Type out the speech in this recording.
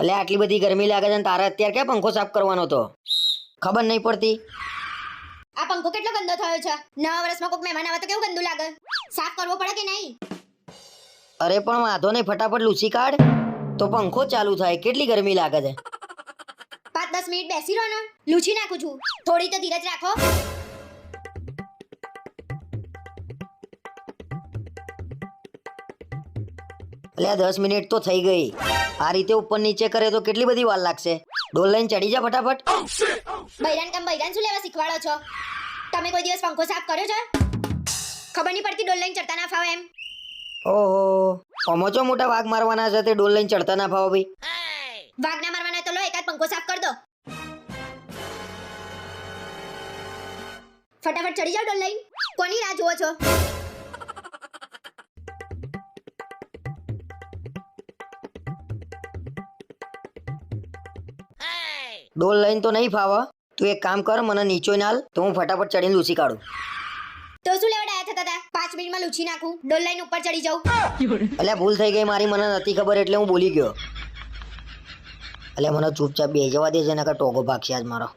એટલે આટલી બધી ગરમી લાગે છે ને તારે અત્યારે ક્યાં પંખો સાફ કરવાનો તો ખબર નહીં પડતી. આ પંખો કેટલો ગંદો થયો છે? નવા વર્ષમાં કોઈક મહેમાન આવે તો કેવું ગંદુ લાગે? સાફ કરવો પડે કે નહીં? અરે પણ વાંધો નહીં ફટાફટ લૂસી કાઢ. તો પંખો ચાલુ થાય. કેટલી ગરમી લાગે છે? પાંચ દસ મિનિટ બેસી રહો ને. લૂછી નાખું છું. થોડી તો ધીરજ રાખો. એટલે દસ મિનિટ તો થઈ ગઈ. આ રીતે ઉપર નીચે કરે તો કેટલી બધી વાર લાગશે? ડોલ લઈને ચડી જા ફટાફટ. બૈરાન કામ બૈરાન શું લેવા શીખવાડો છો? તમે કોઈ દિવસ પંખો સાફ કર્યો છે? ખબર નહીં પડતી ડોલ લઈને ચડતા ના ફાવે એમ. ઓહો. અમોચો મોટા વાઘ મારવાના છે તે ડોલ લઈને ચડતા ના ફાવો ભાઈ? વાઘ ના મારવાના તો લો એકાદ પંખો સાફ કર દો. ફટાફટ ચડી જાઓ ડોલ લઈને. કોની રાહ જુઓ છો? ડોલ લઈને તો નહીં ફાવે. તું એક કામ કર મને નીચો નાલ તો હું ફટાફટ ચડીને લૂસી કાઢું. તો શું લેવડાયા થતા હતા પાંચ મિનિટમાં લૂછી નાખું. ડોલ લઈને ઉપર ચડી જાઉં. એટલે ભૂલ થઈ ગઈ મારી મને નથી ખબર એટલે હું બોલી ગયો. એટલે મને ચૂપચાપ બે જવા દેજે નકર ટોગો ભાગશે આજ મારો.